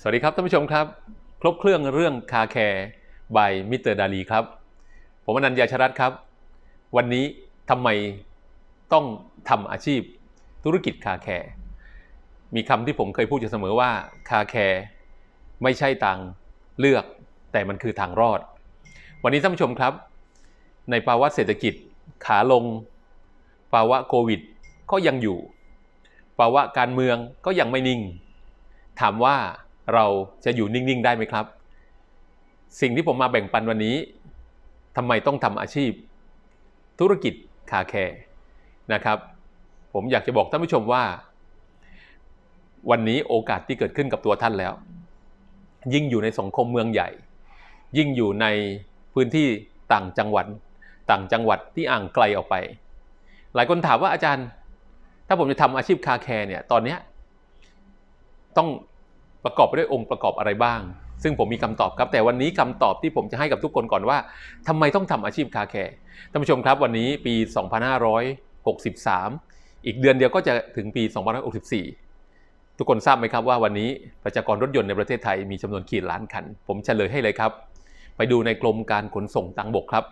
สวัสดีครับท่านผู้ชมครับ ครบเครื่องเรื่องคาแคร์บายมิสเตอร์ดาลีครับ ผมอนันต์ยาชรัตครับ วันนี้ทำไมต้องทำอาชีพธุรกิจคาแคร์มีคำที่ผมเคยพูดอยู่เสมอว่าคาแคร์ไม่ใช่ทางเลือก แต่มันคือทางรอด วันนี้ท่านผู้ชมครับ ในภาวะเศรษฐกิจขาลง ภาวะโควิดก็ยังอยู่ ภาวะการเมืองก็ยังไม่นิ่ง ถามว่า เราจะอยู่นิ่ง ๆ ได้ไหมครับ สิ่งที่ผมมาแบ่งปันวันนี้ทำไมต้องทำอาชีพ ธุรกิจคาแคร์นะครับ ผมอยากจะบอกท่านผู้ชมว่า วันนี้โอกาสที่เกิดขึ้นกับตัวท่านแล้ว ยิ่งอยู่ในสังคมเมืองใหญ่ ยิ่งอยู่ในพื้นที่ต่างจังหวัด ต่างจังหวัดที่อ่างไกลออกไป หลายคนถามว่าอาจารย์ ถ้าผมจะทำอาชีพคาแคร์เนี่ยตอนนี้ต้อง ประกอบไปด้วยองค์ประกอบอะไรบ้าง ซึ่งผมมีคำตอบครับ แต่วันนี้คำตอบที่ผมจะให้กับทุกคนก่อนว่าทำไมต้องทำอาชีพคาแคร์ท่านผู้ชมครับวันนี้ปี 2563 อีกเดือนเดียวก็จะถึงปี 2564 ทุกคนทราบไหมครับว่าวันนี้ประชากรรถยนต์ในประเทศไทยมีจำนวนกี่ล้านคัน ผมเฉลยให้เลยครับ ไปดูในกรมการขนส่งทางบกครับ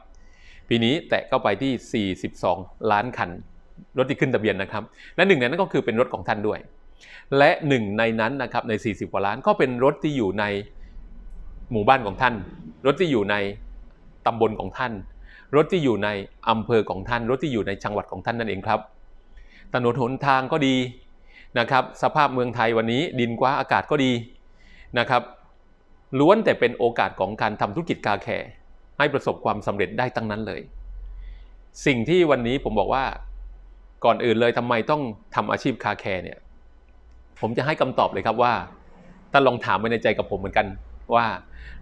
ปีนี้แตะเข้าไปที่ 42 ล้านคันรถที่ขึ้นทะเบียนนะครับ และหนึ่งในนั้นก็คือเป็นรถของท่านด้วย และหนึ่งในนั้นนะครับใน 40 กว่าล้านก็เป็นรถที่อยู่ในหมู่บ้านของท่าน รถที่อยู่ในตำบลของท่าน รถที่อยู่ในอำเภอของท่าน รถที่อยู่ในจังหวัดของท่านนั่นเองครับถนนหนทางก็ดีนะครับสภาพเมืองไทยวันนี้ดินกว้าอากาศก็ดีนะครับล้วนแต่เป็นโอกาสของการทำธุรกิจคาแคร์ให้ประสบความสำเร็จได้ตั้งนั้นเลย สิ่งที่วันนี้ผมบอกว่าก่อนอื่นเลยทำไมต้องทำอาชีพคาแคร์เนี่ย ผมจะให้คำตอบเลยครับว่าท่านลองถามไปในใจกับผมเหมือนกันว่า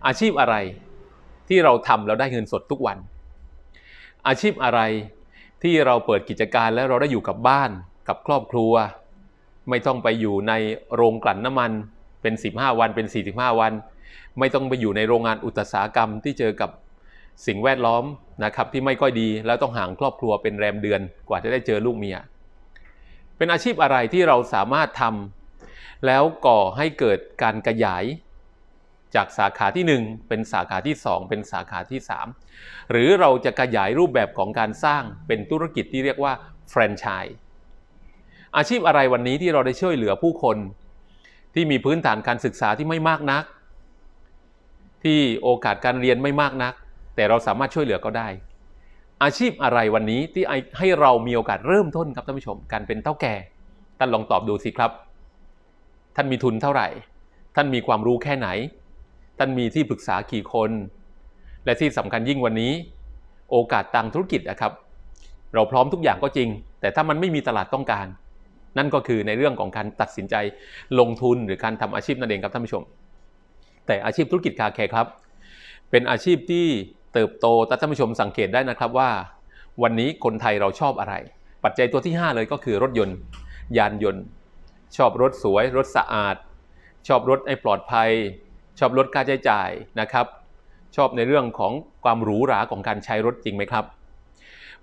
อาชีพอะไรที่เราทำแล้วได้เงินสดทุกวัน อาชีพอะไรที่เราเปิดกิจการแล้วเราได้อยู่กับบ้านกับครอบครัว ไม่ต้องไปอยู่ในโรงกลั่นน้ำมันเป็น 15 วันเป็น 45 วัน ไม่ต้องไปอยู่ในโรงงานอุตสาหกรรมที่เจอกับสิ่งแวดล้อมนะครับที่ไม่ค่อยดีแล้วต้องห่างครอบครัวเป็นแรมเดือนกว่าจะได้เจอลูกเมีย เป็นอาชีพอะไรที่เราสามารถทำ แล้วก่อให้เกิดการขยายจากสาขาที่ 1 เป็นสาขาที่ 2 เป็นสาขาที่ 3 หรือเราจะขยายรูปแบบของการสร้างเป็นธุรกิจที่เรียกว่าแฟรนไชส์อาชีพอะไรวันนี้ที่เราได้ช่วยเหลือผู้คน ที่มีพื้นฐานการศึกษาที่ไม่มากนัก ที่โอกาสการเรียนไม่มากนัก แต่เราสามารถช่วยเหลือก็ได้ อาชีพอะไรวันนี้ที่ให้เรามีโอกาสเริ่มต้นครับท่านผู้ชม การเป็นเท่าแก่ท่านลองตอบดูสิครับ ท่านมีทุนเท่าไหร่ ท่านมีความรู้แค่ไหน ท่านมีที่ปรึกษากี่คน และที่สำคัญยิ่งวันนี้ โอกาสทางธุรกิจนะครับ เราพร้อมทุกอย่างก็จริง แต่ถ้ามันไม่มีตลาดต้องการ นั่นก็คือในเรื่องของการตัดสินใจลงทุนหรือการทำอาชีพนั่นเองครับท่านผู้ชม แต่อาชีพธุรกิจคาแคร์ครับ เป็นอาชีพที่เติบโตแต่ท่านผู้ชมสังเกตได้นะครับว่า วันนี้คนไทยเราชอบอะไร ปัจจัยตัวที่ 5 เลยก็คือรถยนต์ ยานยนต์ ชอบรถสวยรถสะอาด ชอบรถให้ปลอดภัย ชอบลดค่าใช้จ่ายนะครับ ชอบในเรื่องของความหรูหราของการใช้รถจริงไหมครับ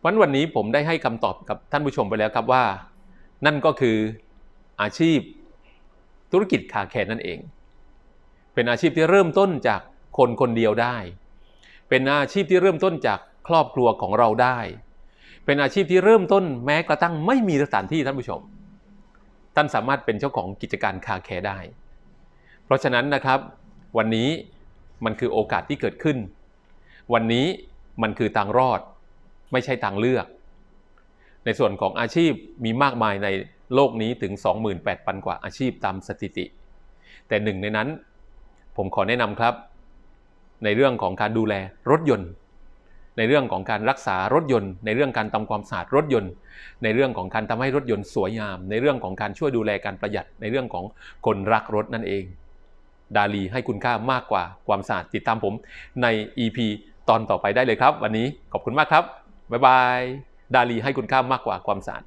วันวันนี้ผมได้ให้คำตอบกับท่านผู้ชมไปแล้วครับว่า นั่นก็คืออาชีพธุรกิจคาแคร์นั่นเอง เป็นอาชีพที่เริ่มต้นจากคนคนเดียวได้ เป็นอาชีพที่เริ่มต้นจากครอบครัวของเราได้ เป็นอาชีพที่เริ่มต้นแม้กระทั่งไม่มีสถานที่ท่านผู้ชม ท่านสามารถเป็นเจ้าของกิจการคาแคร์ได้ เพราะฉะนั้นนะครับวันนี้มันคือโอกาสที่เกิดขึ้น วันนี้มันคือทางรอด ไม่ใช่ทางเลือก ในส่วนของอาชีพมีมากมายในโลกนี้ถึง 28,000 กว่าอาชีพตามสถิติ แต่หนึ่งในนั้นผมขอแนะนำครับ ในเรื่องของการดูแลรถยนต์ ในเรื่องของการรักษารถยนต์ ในเรื่องการทำความสะอาดรถยนต์ ในเรื่องของการทำให้รถยนต์สวยงาม ในเรื่องของการช่วยดูแลการประหยัดในเรื่องของคนรักรถนั่นเอง ดาลีให้คุณค่ามากกว่าความสะอาดติดตามผมใน EP ตอนต่อไปได้เลยครับ วันนี้ขอบคุณมากครับบ๊ายบายดาลีให้คุณค่ามากกว่าความสะอาด